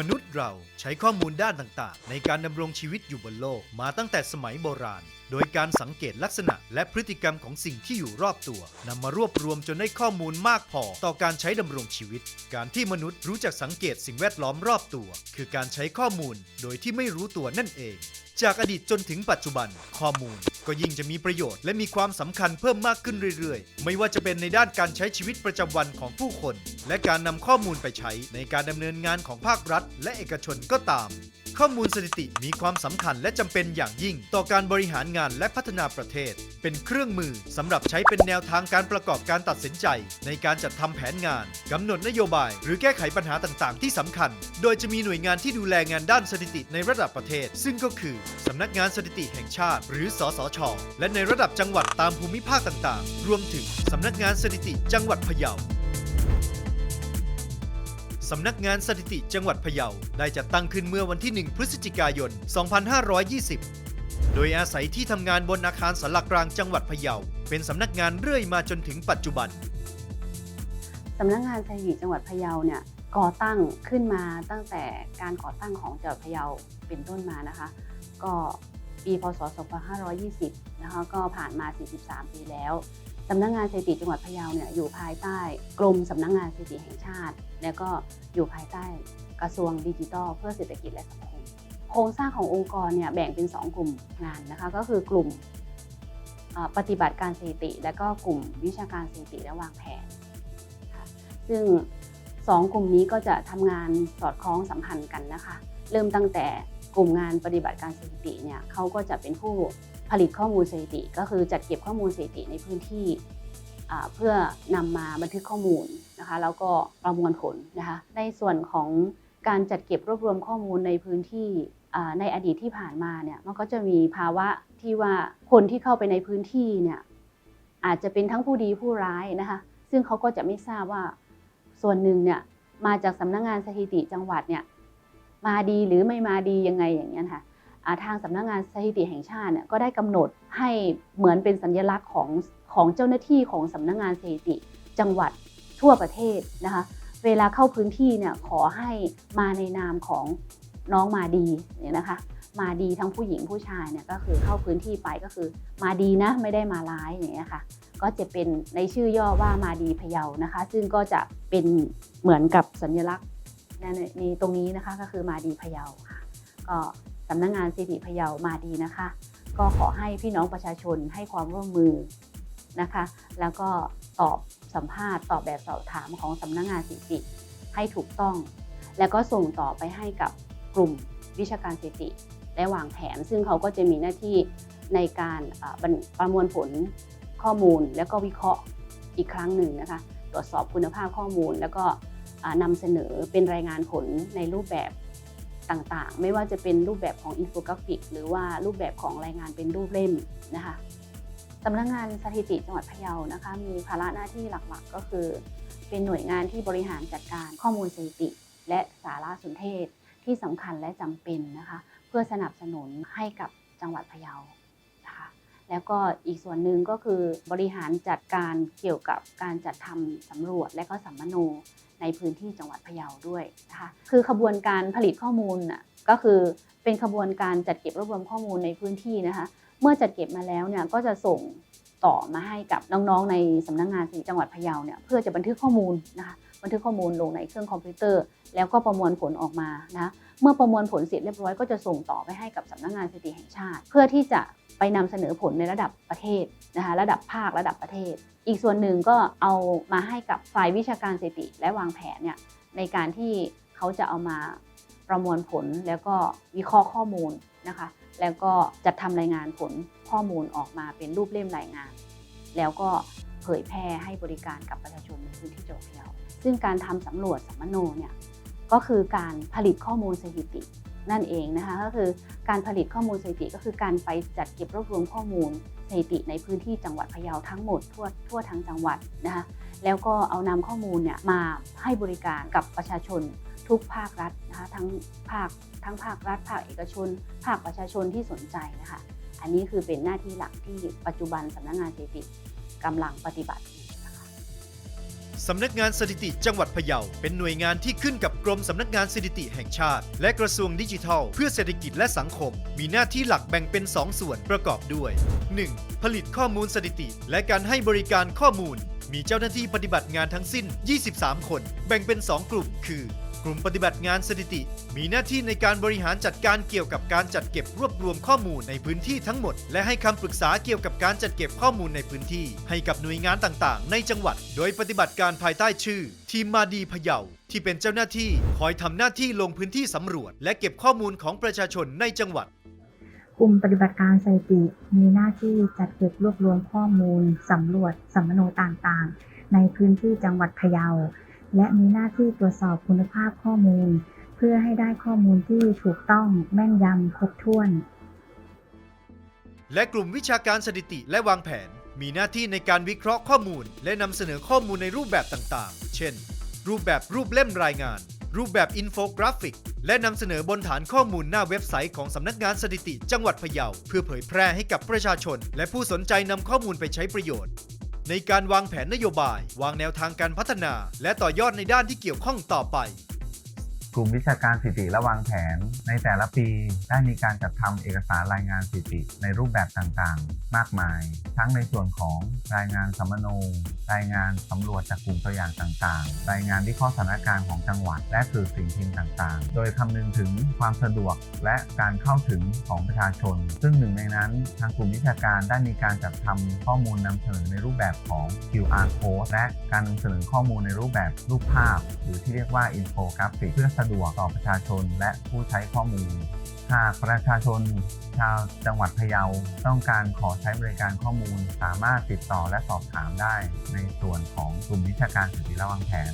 มนุษย์เราใช้ข้อมูลด้านต่างๆ ในการดำรงชีวิตอยู่บนโลกมาตั้งแต่สมัยโบราณ โดยการสังเกตลักษณะและพฤติกรรมของสิ่งที่อยู่รอบตัวนำมารวบรวมจนได้ข้อมูลมากพอต่อการใช้ดำรงชีวิต การที่มนุษย์รู้จักสังเกตสิ่งแวดล้อมรอบตัว คือการใช้ข้อมูลโดยที่ไม่รู้ตัวนั่นเอง จากอดีตจนถึงปัจจุบันข้อมูล ก็ยิ่งจะมีประโยชน์และมีความสำคัญเพิ่มมากขึ้นเรื่อยๆ ไม่ว่าจะเป็นในด้านการใช้ชีวิตประจำวันของผู้คน และการนำข้อมูลไปใช้ในการดำเนินงานของภาครัฐ และเอกชนก็ตาม ข้อมูลสถิติมีความสำคัญและจำเป็นอย่างยิ่ง ต่อการบริหารงานและพัฒนาประเทศ เป็นเครื่องมือสำหรับใช้เป็นแนวทางการประกอบการตัดสินใจ ในการจัดทำแผนงานกำหนดนโยบาย หรือแก้ไขปัญหาต่างๆ ที่สำคัญ โดยจะมีหน่วยงานที่ดูแลงานด้านสถิติในระดับประเทศ ซึ่งก็คือสำนักงานสถิติแห่งชาติ หรือสสช และในระดับจังหวัดตามภูมิภาคต่างๆ รวมถึงสำนักงานสถิติจังหวัดพะเยา สำนักงานสถิติจังหวัดพะเยาได้จัดตั้งขึ้นเมื่อวันที่ 1 พฤศจิกายน 2520 โดยอาศัยที่ทำงานบนอาคารสลักกลางจังหวัดพะเยา เป็นสำนักงานเรื่อยมาจนถึงปัจจุบัน สำนักงานสถิติจังหวัดพะเยาเนี่ยก่อตั้งขึ้นมาตั้งแต่การก่อตั้งของจังหวัดพะเยาเป็นต้นมานะคะ ก็ปีพศ 2520 นะคะก็ผ่านมา 43 ปีแล้ว สำนักงานสถิติจังหวัดพะเยาเนี่ยอยู่ภายใต้กรมสำนักงานสถิติแห่งชาติ และก็อยู่ภายใต้กระทรวงดิจิทัล เพื่อเศรษฐกิจและสังคมโครงสร้างขององค์กรเนี่ยแบ่งเป็น 2 กลุ่มงานนะคะก็คือกลุ่มปฏิบัติการสถิติ และก็กลุ่มวิชาการสถิติและวางแผนซึ่งสองกลุ่มนี้ก็จะทำงานสอดคล้องสัมพันธ์กันนะคะ เริ่มตั้งแต่กลุ่มงานปฏิบัติการสถิติเนี่ยเขาก็จะเป็นผู้ ผลิตข้อมูลสถิติ ก็คือจัดเก็บข้อมูลสถิติในพื้นที่เพื่อนำมาบันทึกข้อมูลนะคะแล้วก็ประมวลผลนะคะในส่วนของการจัดเก็บรวบรวมข้อมูลในพื้นที่ในอดีตที่ผ่านมาเนี่ยมันก็จะมีภาวะที่ว่าคนที่เข้าไปในพื้นที่เนี่ยอาจจะเป็นทั้งผู้ดีผู้ร้ายนะคะซึ่งเขาก็จะไม่ทราบว่าส่วนหนึ่งเนี่ยมาจากสำนักงานสถิติจังหวัดเนี่ยมาดีหรือไม่มาดียังไงอย่างเงี้ยค่ะอ่า ทางสำนักงานสถิติแห่งชาติเนี่ยก็ได้กำหนดให้เหมือนเป็นสัญลักษณ์ของของเจ้าหน้าที่ของสำนักงานสถิติ จังหวัดทั่วประเทศนะคะเวลาเข้าพื้นที่เนี่ยขอให้มาในนามของน้องมาดีเนี่ยนะคะมาดีทั้งผู้หญิงผู้ชายเนี่ยก็คือเข้าพื้นที่ไปก็คือมาดีนะไม่ได้มาร้ายอย่างเงี้ยค่ะก็จะเป็นในชื่อย่อว่ามาดีพะเยานะคะ ซึ่งก็จะเป็นเหมือนกับสัญลักษณ์ในในตรงนี้นะคะก็คือมาดีพะเยาค่ะก็ สำนักงานสถิติพะเยามาดีนะคะ ก็ขอให้พี่น้องประชาชนให้ความร่วมมือนะคะ แล้วก็ตอบสัมภาษณ์ตอบแบบสอบถามของสำนักงานสถิติให้ถูกต้อง แล้วก็ส่งต่อไปให้กับกลุ่มวิชาการสถิติและวางแผน ซึ่งเขาก็จะมีหน้าที่ในการประมวลผลข้อมูลแล้วก็วิเคราะห์อีกครั้งหนึ่งนะคะ ตรวจสอบคุณภาพข้อมูล แล้วก็อ่านำเสนอเป็นรายงานผลในรูปแบบ ต่างๆ ไม่ว่าจะเป็นรูปแบบของอินโฟกราฟิก หรือว่ารูปแบบของรายงานเป็นรูปเล่มนะคะสำนักงานสถิติจังหวัดพะเยานะคะ มีภาระหน้าที่หลักๆ ก็คือ เป็นหน่วยงานที่บริหารจัดการข้อมูลสถิติ และสารสนเทศที่สำคัญและจำเป็นนะคะ เพื่อสนับสนุนให้กับจังหวัดพะเยานะคะแล้วก็อีกส่วนหนึ่งก็คือบริหารจัดการเกี่ยวกับการจัดทำสำรวจและก็สัมมโน ในพื้นที่จังหวัดพะเยาด้วยนะคะคือขบวนการผลิตข้อมูลน่ะก็คือเป็นขบวนการจัดเก็บรวบรวมข้อมูลในพื้นที่นะคะเมื่อจัดเก็บมาแล้วเนี่ยก็จะส่งต่อมาให้กับน้องๆในสำนักงานสถิติจังหวัดพะเยาเนี่ยเพื่อจะบันทึกข้อมูลนะคะบันทึกข้อมูลลงในเครื่องคอมพิวเตอร์ แล้วก็ประมวลผลออกมานะเมื่อประมวลผลเสร็จเรียบร้อยก็จะส่งต่อไปให้กับสำนักงานสถิติแห่งชาติ เพื่อที่จะ ไปนำเสนอผลในระดับประเทศนะคะระดับภาคระดับประเทศ อีกส่วนหนึ่งก็เอามาให้กับฝ่ายวิชาการสถิติและวางแผนเนี่ยในการที่เขาจะเอามาประมวลผลแล้วก็วิเคราะห์ข้อมูลนะคะแล้วก็จัดทำรายงานผลข้อมูลออกมาเป็นรูปเล่มรายงาน แล้วก็เผยแพร่ให้บริการกับประชาชนในพื้นที่จังหวัดพะเยาซึ่งการทำสำรวจสัมมโนเนี่ยก็คือการผลิตข้อมูลสถิติ นั่นเองนะคะก็คือการผลิตข้อมูลสถิติก็คือการไปจัดเก็บรวบรวมข้อมูลสถิติในพื้นที่จังหวัดพะเยาทั้งหมดทั่วทั่วทั้งจังหวัดนะคะแล้วก็เอานำข้อมูลเนี่ยมาให้บริการกับประชาชนทุกภาครัฐนะคะทั้งภาคทั้งภาครัฐ ภาคเอกชน ภาคประชาชนที่สนใจนะคะ อันนี้คือเป็นหน้าที่หลักที่ปัจจุบันสำนักงานสถิติกำลังปฏิบัติ สำนักงานสถิติจังหวัดพะเยา เป็นหน่วยงานที่ขึ้นกับกรมสำนักงานสถิติแห่งชาติ และกระทรวงดิจิทัล เพื่อเศรษฐกิจและสังคม มีหน้าที่หลักแบ่งเป็น 2 ส่วนประกอบด้วย 1. ผลิตข้อมูลสถิติ และการให้บริการข้อมูล มีเจ้าหน้าที่ปฏิบัติงานทั้งสิ้น 23 คน แบ่งเป็น 2 กลุ่ม คือ กลุ่มปฏิบัติงานสถิติ มีหน้าที่ในการบริหารจัดการเกี่ยวกับการจัดเก็บรวบรวมข้อมูลในพื้นที่ทั้งหมด และให้คำปรึกษาเกี่ยวกับการจัดเก็บข้อมูลในพื้นที่ ให้กับหน่วยงานต่างๆ ในจังหวัด โดยปฏิบัติการภายใต้ชื่อ ทีมมาดีพะเยาที่เป็นเจ้าหน้าที่คอยทำหน้าที่ลงพื้นที่สำรวจ และเก็บข้อมูลของประชาชนในจังหวัดกลุ่มปฏิบัติการสถิติมีหน้าที่จัดเก็บรวบรวมข้อมูลสำรวจสัมมโนต่างๆ ในพื้นที่จังหวัดพะเยา และมีหน้าที่ตรวจสอบคุณภาพข้อมูล เพื่อให้ได้ข้อมูลที่ถูกต้องแม่นยำครบถ้วน และกลุ่มวิชาการสถิติและวางแผน มีหน้าที่ในการวิเคราะห์ข้อมูล และนำเสนอข้อมูลในรูปแบบต่างๆ เช่น รูปแบบรูปเล่มรายงาน รูปแบบอินโฟกราฟิก และนำเสนอบนฐานข้อมูลหน้าเว็บไซต์ของสำนักงานสถิติ จังหวัดพะเยาเพื่อเผยแพร่ให้กับประชาชน และผู้สนใจนำข้อมูลไปใช้ประโยชน์ ในการวางแผนนโยบาย วางแนวทางการพัฒนา และต่อยอดในด้านที่เกี่ยวข้องต่อไป กลุ่มวิชาการสถิติและวางแผน ในแต่ละปีได้มีการจัดทำเอกสารรายงานสถิติในรูปแบบต่างๆ มากมาย ทั้งในส่วนของรายงานสัมมโนรายงานสำรวจจากกลุ่มตัวอย่างต่างๆ รายงานวิเคราะห์สถานการณ์ของจังหวัด และสื่อสิ่งพิมพ์ต่างๆ โดยคำนึงถึงความสะดวกและการเข้าถึงของประชาชน ซึ่งหนึ่งในนั้นทางกลุ่มวิชาการได้มีการจัดทำข้อมูลนำเสนอในรูปแบบของ QR code และการนำเสนอข้อมูลในรูปแบบรูปภาพ หรือที่เรียกว่าอินโฟกราฟิกเพื่อสะดวกต่อประชาชนและผู้ใช้ข้อมูล หากประชาชนชาวจังหวัดพะเยาต้องการขอใช้บริการข้อมูล สามารถติดต่อและสอบถามได้ในส่วนของกลุ่มวิชาการสถิติระวางแผน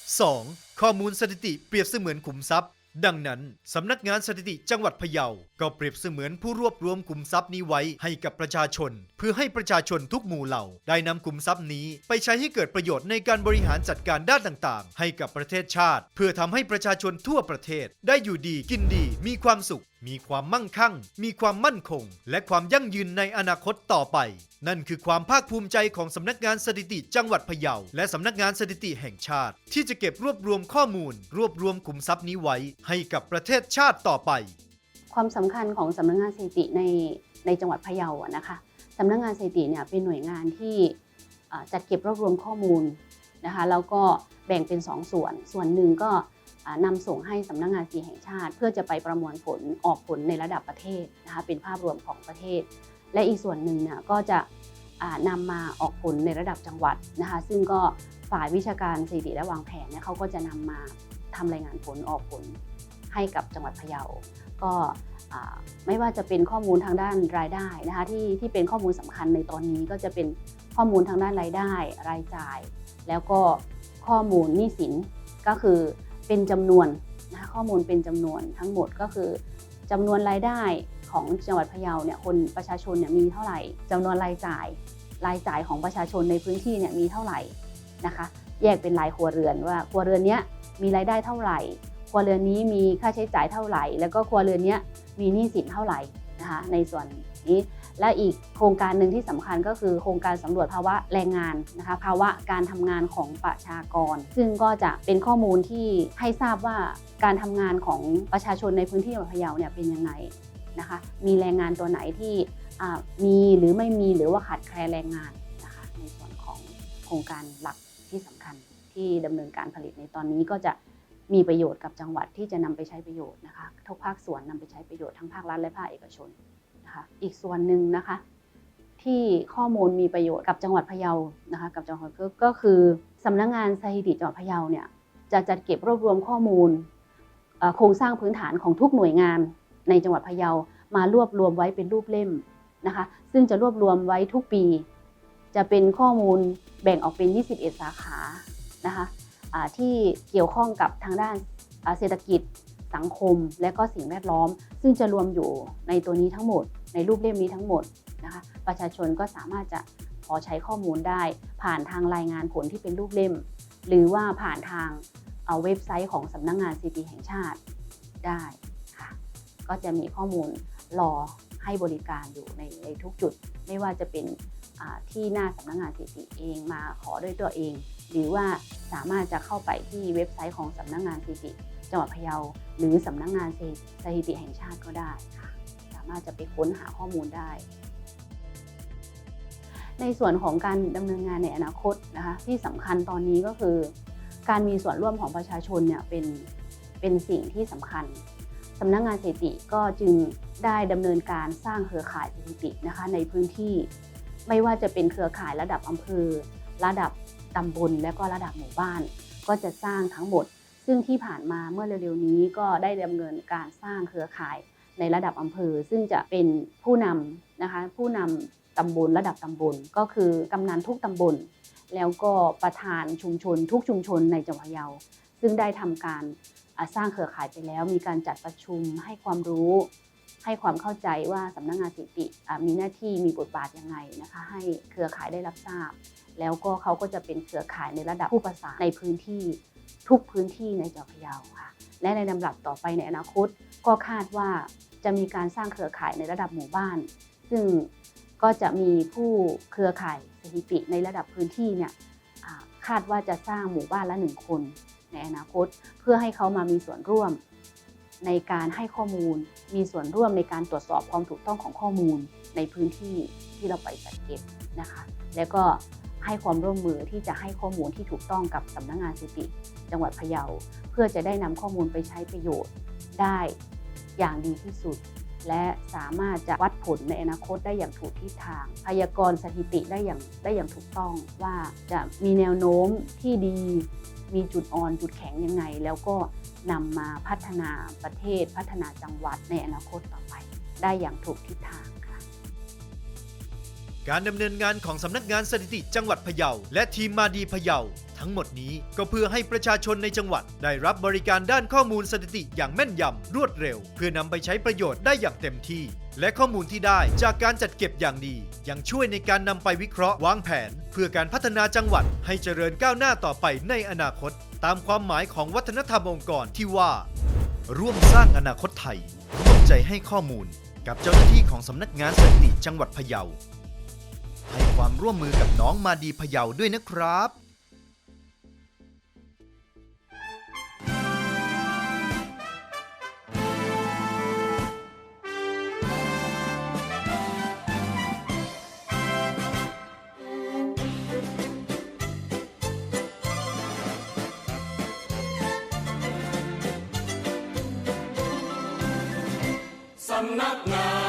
2. ข้อมูลสถิติเปรียบเสมือนขุมทรัพย์ ดังนั้น สำนักงานสถิติจังหวัดพะเยา ก็เปรียบเสมือนผู้รวบรวมขุมทรัพย์นี้ไว้ให้กับประชาชน เพื่อให้ประชาชนทุกหมู่เหล่า ได้นำขุมทรัพย์นี้ ไปใช้ให้เกิดประโยชน์ในการบริหารจัดการด้านต่างๆ ให้กับประเทศชาติ เพื่อทำให้ประชาชนทั่วประเทศ ได้อยู่ดีกินดีมีความสุข มีความมั่งคั่ง มีความมั่นคง และความยั่งยืนในอนาคตต่อไป นั่นคือความภาคภูมิใจของสำนักงานสถิติจังหวัดพะเยา และสำนักงานสถิติแห่งชาติ ที่จะเก็บรวบรวมข้อมูล รวบรวมขุมทรัพย์นี้ไว้ ให้กับประเทศชาติต่อไป ความสำคัญของสำนักงานสถิติในในจังหวัดพะเยาอะนะคะสำนักงานสถิติเนี่ยเป็นหน่วยงานที่จัดเก็บรวบรวมข้อมูล นะคะแล้วก็แบ่งเป็น 2 ส่วน ส่วนหนึ่งก็อ่านำส่งให้สำนักงานสถิติแห่งชาติ เพื่อจะไปประมวลผลออกผลในระดับประเทศนะคะเป็นภาพรวมของประเทศ และอีกส่วนหนึ่งเนี่ยก็จะอ่านำมาออกผลในระดับจังหวัดนะคะซึ่งก็ฝ่ายวิชาการสถิติและวางแผนเนี่ยเขาก็จะนำมาทำรายงานผลออกผลให้กับจังหวัดพะเยา ก็ไม่ว่าจะเป็นข้อมูลทางด้านรายได้นะคะที่ที่เป็นข้อมูลสำคัญในตอนนี้ก็จะเป็น ข้อมูลทางด้านรายได้ รายจ่าย แล้วก็ข้อมูลหนี้สินก็คือเป็นจำนวนนะข้อมูลเป็นจำนวนทั้งหมดก็คือจำนวนรายได้ของจังหวัดพะเยาเนี่ยคนประชาชนเนี่ยมีเท่าไหร่จำนวนรายจ่าย รายจ่ายของประชาชนในพื้นที่เนี่ยมีเท่าไหร่นะคะ แยกเป็นรายครัวเรือนว่าครัวเรือนเนี้ยมีรายได้เท่าไหร่ ครัวเรือนนี้มีค่าใช้จ่ายเท่าไหร่ แล้วก็ครัวเรือนเนี้ยมีหนี้สินเท่าไหร่นะคะในส่วนนี้ และอีกโครงการหนึ่งที่สำคัญก็คือโครงการสำรวจภาวะแรงงานนะคะภาวะการทำงานของประชากร ซึ่งก็จะเป็นข้อมูลที่ให้ทราบว่าการทำงานของประชาชนในพื้นที่จังหวัดพะเยาเนี่ยเป็นยังไงนะคะมีแรงงานตัวไหนที่มีหรือไม่มีหรือว่าขาดแคลนแรงงานนะคะในส่วนของโครงการหลักที่สำคัญที่ดำเนินการผลิตในตอนนี้ก็จะมีประโยชน์กับจังหวัดที่จะนำไปใช้ประโยชน์นะคะทุกภาคส่วนนำไปใช้ประโยชน์ทั้งภาครัฐและภาคเอกชน คะอีกส่วนหนึ่งนะคะ ที่ข้อมูลมีประโยชน์กับจังหวัดพะเยานะคะ กับจังหวัดก็คือสำนักงานสถิติจังหวัดพะเยาเนี่ยจะจัดเก็บรวบรวมข้อมูลโครงสร้างพื้นฐานของทุกหน่วยงานในจังหวัดพะเยามารวบรวมไว้เป็นรูปเล่มนะคะ ซึ่งจะรวบรวมไว้ทุกปี จะเป็นข้อมูลแบ่งออกเป็น 21 สาขานะคะที่เกี่ยวข้องกับทางด้านเศรษฐกิจ สังคมและก็สิ่งแวดล้อม ซึ่งจะรวมอยู่ในตัวนี้ทั้งหมด ในรูปเล่มนี้ทั้งหมดนะคะประชาชนก็สามารถจะขอใช้ข้อมูลได้ ผ่านทางรายงานผลที่เป็นรูปเล่ม หรือว่าผ่านทางเอ่อเว็บไซต์ของสำนักงานสถิติแห่งชาติได้ค่ะก็จะมีข้อมูลรอให้บริการอยู่ในในทุกจุด ไม่ว่าจะเป็นที่หน้าสำนักงานสถิติเองมาขอด้วยตัวเอง หรือว่าสามารถจะเข้าไปที่เว็บไซต์ของสำนักงานสถิติ จังหวัดพะเยา หรือสำนักงานสถิติแห่งชาติก็ได้ค่ะสามารถจะไปค้นหาข้อมูลได้ ในส่วนของการดำเนินงานในอนาคตนะคะที่สำคัญตอนนี้ก็คือ การมีส่วนร่วมของประชาชนเนี่ยเป็นเป็นสิ่งที่สำคัญสำนักงานสถิติก็จึงได้ดำเนินการสร้างเครือข่ายสถิตินะคะในพื้นที่ ไม่ว่าจะเป็นเครือข่ายระดับอำเภอ ระดับตำบลและก็ระดับหมู่บ้าน ก็จะสร้างทั้งหมด ซึ่งที่ผ่านมาเมื่อเร็วๆนี้ก็ได้ดำเนินการสร้างเครือข่ายในระดับอำเภอ ซึ่งจะเป็นผู้นำนะคะผู้นำตำบลระดับตำบล ก็คือกำนันทุกตำบล แล้วก็ประธานชุมชน ทุกชุมชนในจังหวัดพะเยา ซึ่งได้ทำการสร้างเครือข่ายไปแล้ว มีการจัดประชุมให้ความรู้ ให้ความเข้าใจว่าสำนักงานสิติมีหน้าที่มีบทบาทยังไงนะคะให้เครือข่ายได้รับทราบ แล้วก็เขาก็จะเป็นเครือข่ายในระดับผู้ประสานในพื้นที่ ทุกพื้นที่ในจังหวัดพะเยาค่ะ และในลำดับต่อไปในอนาคต ก็คาดว่าจะมีการสร้างเครือข่ายในระดับหมู่บ้าน ซึ่งก็จะมีผู้เครือข่ายสถิติในระดับพื้นที่เนี่ยคาดว่าจะสร้างหมู่บ้านละหนึ่งคน ในอนาคต เพื่อให้เขามามีส่วนร่วม ในการให้ข้อมูล มีส่วนร่วมในการตรวจสอบความถูกต้องของข้อมูลในพื้นที่ที่เราไปจัดเก็บนะคะ แล้วก็ ให้ความร่วมมือที่จะให้ข้อมูลที่ถูกต้องกับสำนักงานสถิติ จังหวัดพะเยา เพื่อจะได้นำข้อมูลไปใช้ประโยชน์ได้อย่างดีที่สุด และสามารถจะวัดผลในอนาคตได้อย่างถูกทิศทางพยากรณ์สถิติได้อย่างได้อย่างถูกต้องว่าจะมีแนวโน้มที่ดี มีจุดอ่อนจุดแข็งยังไง แล้วก็นำมาพัฒนาประเทศพัฒนาจังหวัดในอนาคตต่อไป ได้อย่างถูกทิศทาง การดำเนินงานของสำนักงานสถิติจังหวัดพะเยา และทีมมาดีพะเยา ทั้งหมดนี้ก็เพื่อให้ประชาชนในจังหวัด ได้รับบริการด้านข้อมูลสถิติอย่างแม่นยำรวดเร็ว เพื่อนำไปใช้ประโยชน์ได้อย่างเต็มที่ และข้อมูลที่ได้จากการจัดเก็บอย่างดี ยังช่วยในการนำไปวิเคราะห์วางแผน เพื่อการพัฒนาจังหวัด ให้เจริญก้าวหน้าต่อไปในอนาคต ตามความหมายของวัฒนธรรมองค์กรที่ว่า ร่วมสร้างอนาคตไทยร่วมใจให้ข้อมูล กับเจ้าหน้าที่ของสำนักงานสถิติจังหวัดพะเยา ให้ความร่วมมือกับน้องมาดีพะเยาด้วยนะครับสำนักงาน